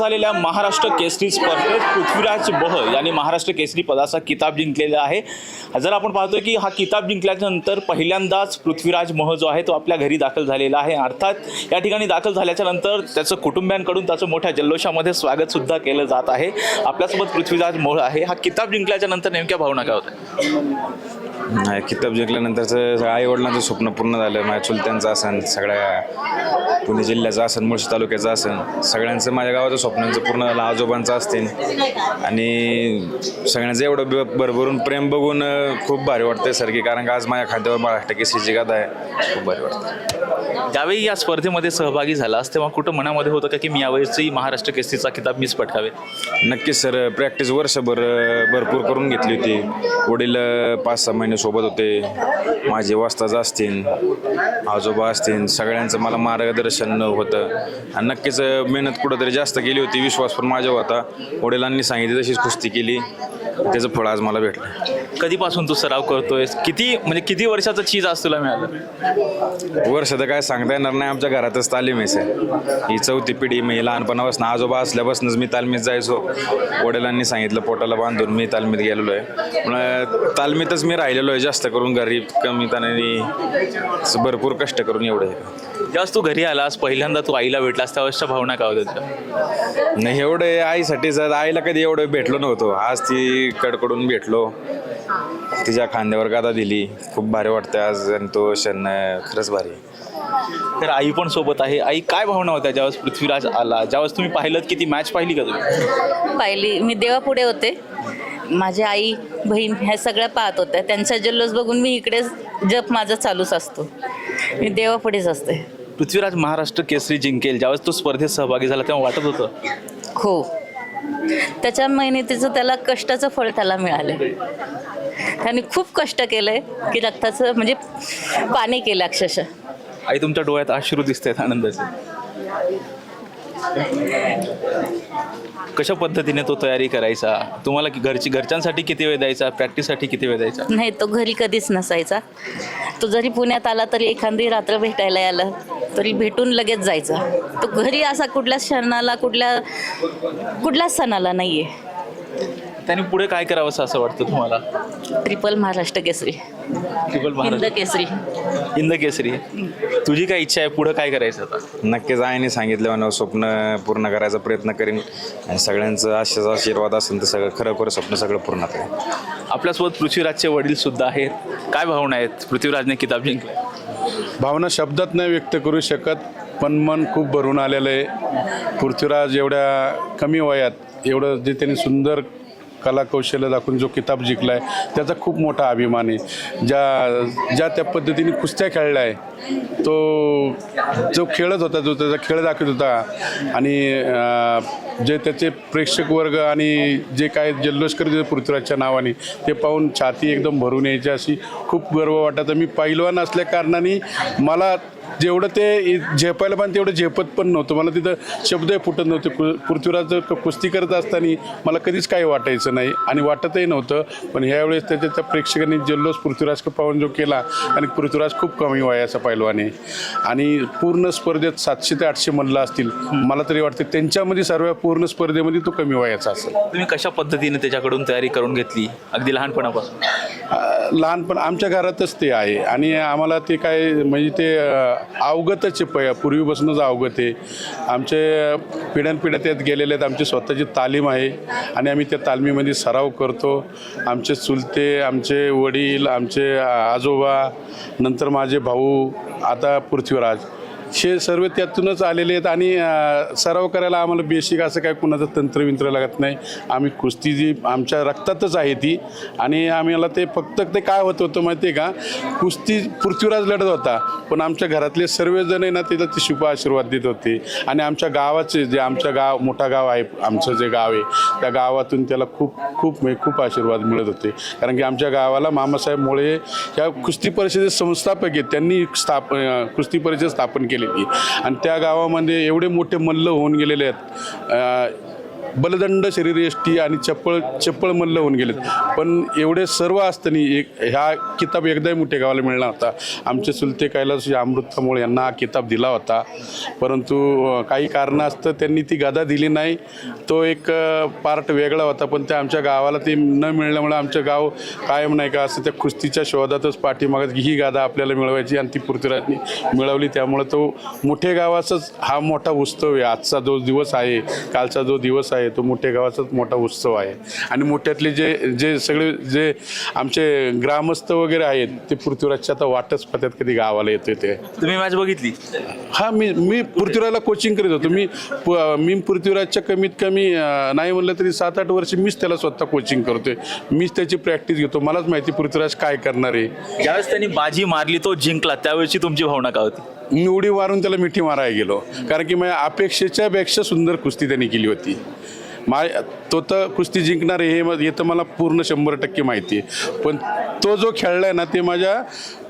झालेल्या महाराष्ट्र केसरी स्पर्धेत पृथ्वीराज बह यांनी महाराष्ट्र केसरी पदाचा किताब जिंकलेला आहे. जर आपण पाहतोय की हा किताब जिंकल्यानंतर पहिल्यांदाच पृथ्वीराज मह जो आहे तो आपल्या घरी दाखल झालेला आहे. अर्थात या ठिकाणी दाखल झाल्याच्यानंतर त्याचं कुटुंबियांकडून त्याचं मोठ्या जल्लोषामध्ये स्वागत सुद्धा केलं जात आहे. आपल्यासोबत पृथ्वीराज मोह आहे. हा किताब जिंकल्याच्या नंतर नेमक्या भावना काय होत्या? नाही किताब जिंकल्यानंतरचं आई वडिलांचं स्वप्न पूर्ण झालं. माझ्या चुलत्यांचं असन सगळ्या पुणे जिल्ह्याचं असन मुळशी तालुक्याचं असन सगळ्यांचं माझ्या गावाचं स्वप्नांचं पूर्ण झालं. आजोबांचं असतील आणि सगळ्यांचं एवढं ब- भरभरून प्रेम बघून खूप भारी वाटतंय सर की कारण का आज माझ्या खात्यावर महाराष्ट्र केसरीची गाथा आहे. खूप भारी वाटतं ज्यावेळी या स्पर्धेमध्ये सहभागी झालास तेव्हा कुठं मनामध्ये होतं का की मी यावेळेसही महाराष्ट्र केसरीचा किताब मीच पटकावे नक्कीच सर. प्रॅक्टिस वर्षभर भरपूर करून घेतली होती. वडील पाच सहा महिने सोबत होते. माझे वास्ताज असतील आजोबा असतील सगळ्यांचं मला मार्गदर्शन होतं. आणि नक्कीच मेहनत कुठंतरी जास्त केली होती विश्वास पण माझ्या होता. वडिलांनी सांगितली तशीच कुस्ती केली. त्याचं फळ आज मला भेटलं. कधीपासून तू सराव करतोय किती म्हणजे किती वर्षाचं चीज आज तुला मिळालं? वर्ष तर काय सांगता येणार नाही आमच्या घरातच तालीम आहे. ही चौथी पिढी मी लहानपणापासून आजोबा असल्यापासूनच मी तालमीत जायचो. वडिलांनी सांगितलं पोटाला बांधून मी तालमीत गेलेलो आहे. तालमीतच मी राहिलेलो आहे जास्त करून घरी कमी त्याने भरपूर कष्ट करून एवढं. ज्यावेळेस तू घरी आलास पहिल्यांदा तू आईला भेटलास त्यावेळेसच्या भावना काय होत्या तुझ्या? नाही एवढे आईसाठी जर आईला कधी एवढं भेटलो नव्हतो. आज ती कडकडून भेटलो. तिच्या खांद्यावर गादा दिली. खूप भारी वाटतं आज आणि तो क्षण खरंच भारी. तर आई पण सोबत आहे. आई काय भावना होत्या ज्यावेळेस पृथ्वीराज आला? ज्यावेळेस तुम्ही पाहिलं की ती मॅच पाहिली का तुम्ही? पाहिली. मी देवापुढे होते. माझी आई बहीण ह्या सगळ्या पाहत होत्या. त्यांचा जल्लोष बघून मी इकडे जप माझा चालूच असतो. मी देवापुढेच असते. पृथ्वीराज महाराष्ट्र केसरी जिंकेल. ज्यावेळेस तो स्पर्धेत सहभागी झाला तेव्हा वाटत होतं? हो. त्याच्या मेहनतीचं त्याला कष्टाचं फळ त्याला मिळाले. त्यांनी खूप कष्ट केलंय की रक्ताचं म्हणजे पाणी केलं अक्षरशः. आई तुमच्या डोळ्यात अश्रू दिसतात आनंदाचे. कशा पद्धतीने तो तयारी करायचा? तुम्हाला की घरची घरच्यांसाठी किती वेळ द्यायचा? प्रॅक्टिससाठी किती वेळ द्यायचा? नाही तो घरी कधीच नसायचा. तो जरी पुण्यात आला तरी एखादी रात्र भेटायला आला तरी भेटून लगेच जायचा. तो घरी असा कुठल्या क्षणाला कुठल्या कुठल्याच सणाला नाही आहे त्यांनी पुढे काय करावं असं वाटतं तुम्हाला? ट्रिपल महाराष्ट्र केसरी ट्रिपल हिंद महाराष्ट्र केसरी हिंद केसरी तुझी काय इच्छा आहे? पुढे काय करायचं आता? नक्कीच आईने सांगितलं म्हणून स्वप्न पूर्ण करायचा प्रयत्न करीन. आणि सगळ्यांचं आशेच आशीर्वाद असेल तर सगळं खरं स्वप्न सगळं पूर्ण करेन. आपल्यासोबत पृथ्वीराजचे वडील सुद्धा आहेत. काय भावना आहेत? पृथ्वीराजने किताब जिंकलाय. भावना शब्दात नाही व्यक्त करू शकत पण मन खूप भरून आलेलं आहे. पृथ्वीराज एवढ्या कमी वयात एवढं जे त्यांनी सुंदर कलाकौशल्य दाखवून जो किताब जिंकला आहे त्याचा खूप मोठा अभिमान आहे. ज्या ज्या त्या पद्धतीने कुस्त्या खेळल्या आहे तो जो खेळत होता जो त्याचा खेळ दाखवत होता आणि जे त्याचे प्रेक्षक वर्ग आणि जे काय जल्लोषकर पृथ्वीराजच्या नावाने ते पाहून छाती एकदम भरून यायची अशी खूप गर्व वाटत. मी पैलवान असल्या कारणाने मला जेवढं ते झेपायला पण तेवढं झेपत पण नव्हतं. मला तिथं शब्दही फुटत नव्हते. पृथ्वीराज कुस्ती करत असताना मला कधीच काही वाटायचं नाही आणि वाटतही नव्हतं. पण ह्यावेळेस त्याच्या त्या प्रेक्षकांनी जल्लोष पृथ्वीराज पाहून जो केला आणि पृथ्वीराज खूप कमी वयाचा पैलवान आणि पूर्ण स्पर्धेत सातशे ते आठशे मल्ल असतील. मला तरी वाटते त्यांच्यामध्ये सर्व पूर्ण स्पर्धेमध्ये तो कमी वयाचा असेल. तुम्ही कशा पद्धतीने त्याच्याकडून तयारी करून घेतली? अगदी लहानपणापासून लहानपण आमच्या घरातच ते आहे. आणि आम्हाला ते काय म्हणजे ते अवगतच आहे. प पूर्वीपासूनच अवगत आहे. आमचे पिढ्यानपिढ्या त्यात गेलेले आहेत. आमची स्वतःची तालीम आहे. आणि आम्ही त्या तालमीमध्ये सराव करतो. आमचे चुलते आमचे वडील आमचे आजोबा नंतर माझे भाऊ आता पृथ्वीराज. हे सर्व त्यातूनच आलेले आहेत आणि सराव करायला आम्हाला बेसिक असं काय कुणाचं तंत्रविंत्र लागत नाही. आम्ही कुस्ती जी आमच्या रक्तातच आहे ती. आणि आम्हाला ते फक्त ते काय होत होतं माहिती आहे का? कुस्ती पृथ्वीराज लढत होता. पण आमच्या घरातले सर्वजण आहे ना त्याला ते शुभ आशीर्वाद देत होते. आणि आमच्या गावाचे जे आमच्या गाव मोठा गाव आहे आमचं जे गाव आहे त्या गावातून त्याला खूप खूप म्हणजे खूप आशीर्वाद मिळत होते. कारण की आमच्या गावाला मामासाहेब ह्या या कुस्ती परिषदेचे संस्थापक आहेत. त्यांनी स्थाप कुस्ती परिषद स्थापन केलेली. आणि त्या गावामध्ये एवढे मोठे मल्ल होऊन गेलेले आहेत. बलदंड शरीरयष्टी आणि चप्पळ चप्पळ मल्ल होऊन गेलेत. पण एवढे सर्व असताना एक ह्या किताब एकदाही मोठ्या गावाला मिळणार होता आमचे सुलते कैलास अमृतामुळे यांना हा किताब दिला होता. परंतु काही कारणास्तव असतं त्यांनी ती गादा दिली नाही. तो एक पार्ट वेगळा होता पण त्या आमच्या गावाला ते न मिळल्यामुळे आमचं गाव कायम नाही का असं त्या कुस्तीच्या शोधातच पाठीमागत ही गादा आपल्याला मिळवायची आणि ती पृथ्वीराजनी मिळवली. त्यामुळं तो मोठे गावाचाच हा मोठा उत्सव आहे. आजचा जो दिवस आहे कालचा जो दिवस आहे तो मोठे गावाचाच मोठा उत्सव आहे. आणि मोठ्यातले जे जे सगळे जे आमचे ग्रामस्थ वगैरे आहेत ते पृथ्वीराजच्या आता वाटच पत्यात कधी गावाला येते ते. तुम्ही मॅच बघितली? हा मी मी पृथ्वीराजला कोचिंग करीत होतो. मी मी पृथ्वीराजच्या कमीत कमी नाही म्हणलं तरी सात आठ वर्ष मीच त्याला स्वतः कोचिंग करतोय. मीच त्याची प्रॅक्टिस घेतो. मलाच माहिती पृथ्वीराज काय करणार आहे. ज्यावेळेस त्यांनी बाजी मारली तो जिंकला. त्यावेळेची तुमची भावना काय होती? मी उडी मारून त्याला मिठी मारायला गेलो. कारण की माझ्या अपेक्षेच्या पेक्षा सुंदर कुस्ती त्यांनी केली होती. मा तो तर कुस्ती जिंकणार आहे हे म- हे तर मला पूर्ण शंभर टक्के माहिती आहे. पण तो जो खेळला आहे ना ते माझ्या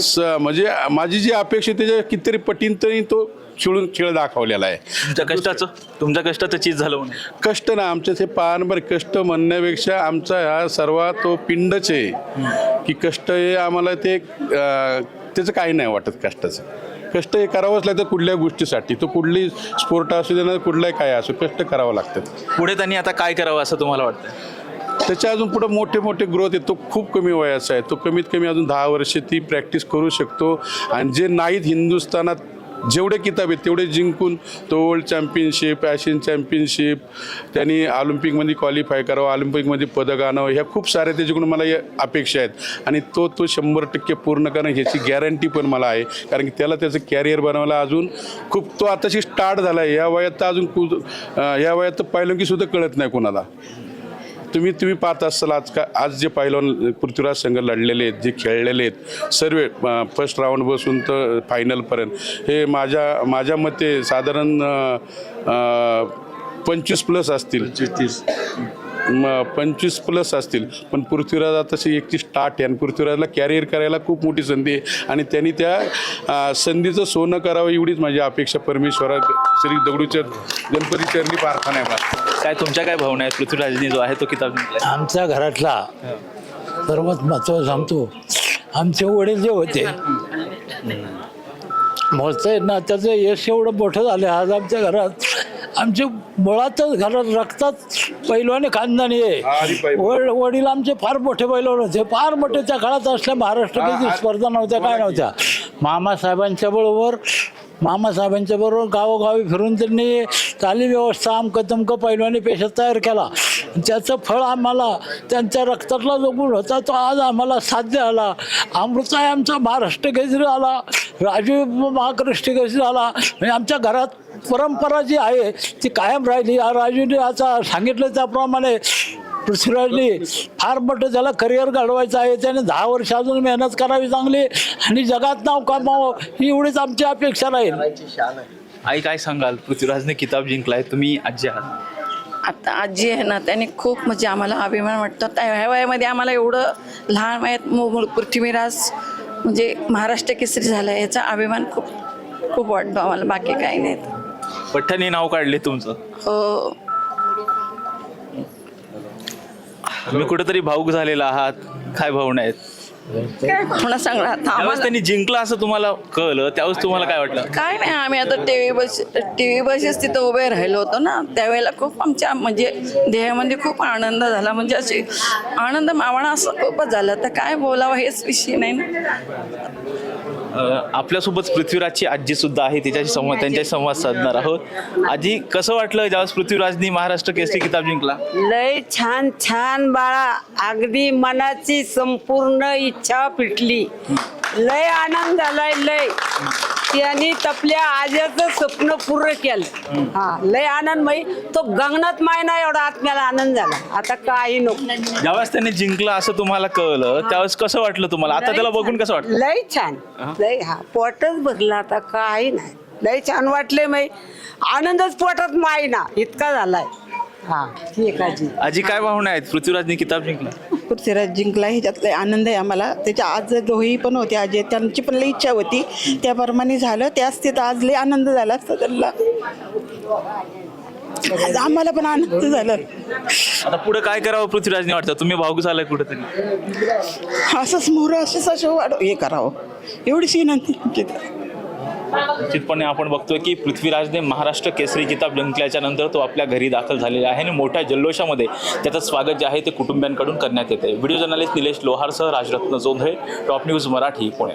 स म्हणजे माझी जी अपेक्षा त्याच्या कितीतरी पटीन तरी तो खेळून खेळ दाखवलेला आहे. तुमच्या कष्टाचं? तुमच्या कष्टाचं चीज झालं म्हणून. कष्ट ना आमचे ते पारंपरिक कष्ट म्हणण्यापेक्षा आमचा हा सर्वात तो पिंडच आहे. की कष्ट हे आम्हाला ते त्याचं काही नाही वाटत कष्टाचं. कष्ट हे करावंच लागतं कुठल्या गोष्टीसाठी. तो कुठली स्पोर्ट असू दे ना कुठलाही काय असो कष्ट करावं लागतं पुढे त्यांनी आता काय करावं असं तुम्हाला वाटतं त्याच्या अजून पुढे मोठे मोठे ग्रोथ आहे तो खूप कमी वयाचा आहे. तो कमीत कमी अजून दहा वर्षे ती प्रॅक्टिस करू शकतो. आणि जे नाहीत हिंदुस्थानात जेवढे किताब आहेत तेवढे जिंकून तो वर्ल्ड चॅम्पियनशिप ॲशियन चॅम्पियनशिप त्यांनी ऑलिम्पिकमध्ये क्वालिफाय करावं ऑलिम्पिकमध्ये पदक आणावं ह्या खूप साऱ्या त्याच्याकडून मला या अपेक्षा आहेत. आणि तो तो शंभर टक्के पूर्ण करणं ह्याची गॅरंटी पण मला आहे. कारण की त्याला त्याचं कॅरियर बनवायला अजून खूप तो आताशी स्टार्ट झाला आहे या वयात तर अजून कु या वयात तर पहिलं की सुद्धा कळत नाही कोणाला. तुम्ही तुम्ही पाहत असाल आज का आज जे पहिलवान पृथ्वीराज संघ लढलेले आहेत जे खेळलेले आहेत सर्व फर्स्ट राऊंड बसून तर फायनलपर्यंत हे माझ्या माझ्या मते साधारण पंचवीस प्लस असतील. तीस. म- पंचवीस प्लस असतील. पण पृथ्वीराज तशी एकची स्टार्ट आहे आणि पृथ्वीराजला कॅरियर करायला खूप मोठी संधी आहे. आणि त्यांनी त्या संधीचं सोनं करावं एवढीच माझी अपेक्षा परमेश्वरा श्री दगडूच्या गणपती चरणी प्रार्थना आहे मला काय तुमच्या काय भावना आहेत? पृथ्वीराजनी जो आहे तो किताब आमच्या घरातला सर्वात महत्त्वाचं सांगतो आमचे वडील जे होते बोलतंय ना त्याचं यश एवढं मोठं झालं. आज आमच्या घरात आमचे मुळातच घरात रक्तात पैलवाने खानदानी आहे. वड वडील आमचे फार मोठे पैलवान होते. फार मोठे त्या काळात असल्या महाराष्ट्र केसरी स्पर्धा नव्हत्या काय नव्हत्या. मामासाहेबांच्या बरोबर मामासाहेबांच्या बरोबर गावोगावी फिरून त्यांनी चाली व्यवस्था आमकं तमकं पैलवानी पेशा तयार केला. त्याचं फळ आम्हाला त्यांच्या रक्तातला जो गुण होता तो आज आम्हाला साध्य आला. अमृता आमचा महाराष्ट्र केसरी आला. राजीव महाकृष्ण केसरी आला. म्हणजे आमच्या घरात परंपरा जी आहे ती कायम राहिली. राजूने आता सांगितलं त्याप्रमाणे पृथ्वीराजने फार मोठं त्याला करिअर घडवायचं आहे. त्याने दहा वर्ष अजून मेहनत करावी चांगली आणि जगात नाव कमावं ही एवढीच आमची अपेक्षा राहील. आई काय सांगाल? पृथ्वीराजने किताब जिंकलाय तुम्ही आजी आहात. आता आजी आहे ना त्याने खूप म्हणजे आम्हाला अभिमान वाटतो. त्या ह्या वयामध्ये आम्हाला एवढं लहान वयात मो- मो- पृथ्वीराज म्हणजे महाराष्ट्र केसरी झाला याचा अभिमान खूप खूप वाटतो आम्हाला. बाकी काही नाही. पठ्ठाने नाव काढले तुमचं? हो तुम्ही कुठेतरी भाऊक झालेला आहात. काय भावना आहेत? काय कोणा सांगणार आता त्यावेळेस आम्हाला त्यांनी जिंकला असं तुम्हाला कळलं त्यावेळेस तुम्हाला काय वाटलं? काय नाही आम्ही आता T V bus T V buses तिथं उभे राहिलो होतो ना त्यावेळेला खूप आमच्या म्हणजे देहामध्ये खूप आनंद झाला. म्हणजे अशी आनंद मावणा असं खूपच झालं. तर काय बोलावं हेच विषय नाही ना. आपल्यासोबत पृथ्वीराजची आजी सुद्धा आहे. तिच्याशी संवाद त्यांच्याशी संवाद साधणार आहोत. आजी कसं वाटलं ज्यावेळेस पृथ्वीराजनी महाराष्ट्र केसरी किताब जिंकला? लय छान छान बाळा. अगदी मनाची संपूर्ण इच्छा पिटली लय आनंद झालाय लय. त्यांनी तपल्या आज्याचं स्वप्न पूर्ण केलं. हा लय आनंदमयी तो गगनात मायना एवढा आत्म्याला आनंद झाला. आता काही नको. ज्यावेळेस त्यांनी जिंकलं असं तुम्हाला कळलं त्यावेळेस कसं वाटलं तुम्हाला? आता त्याला बघून कसं वाटलं? लय छान. लय हा पोटच भरला आता काही नाही. लय छान वाटले मै आनंदच पोटात मायना इतका झालाय. हा ठीक आहे जी आजी काय भावना आहेत? पृथ्वीराजनी किताब जिंकला. पृथ्वीराज जिंकला ह्याच्यात लय आनंद आहे आम्हाला. त्याच्या आज दोघेही पण होते आजी. त्यांची पण लई इच्छा होती. त्याप्रमाणे झालं. त्याच तिथं आज लय आनंद झाला असता त्यांना. आज आम्हाला पण आनंद झाला. आता पुढे काय करावं पृथ्वीराजने वाटतं? तुम्ही भाऊक झालाय कुठेतरी. असंच मोर असंच असं वाढ हे करावं. एवढीच विनंती आमची. निश्चितपणे आपण बघतोय की पृथ्वीराजने महाराष्ट्र केसरी किताब जिंकल्याच्या नंतर तो आपल्या घरी दाखल झालेला आहे आणि मोठ्या जल्लोषामध्ये त्याचं स्वागत जे आहे ते कुटुंबियांकडून करण्यात येते व्हिडिओ जर्नलिस्ट निलेश लोहारसह राजरत्न जोंधळे टॉप न्यूज मराठी पुणे.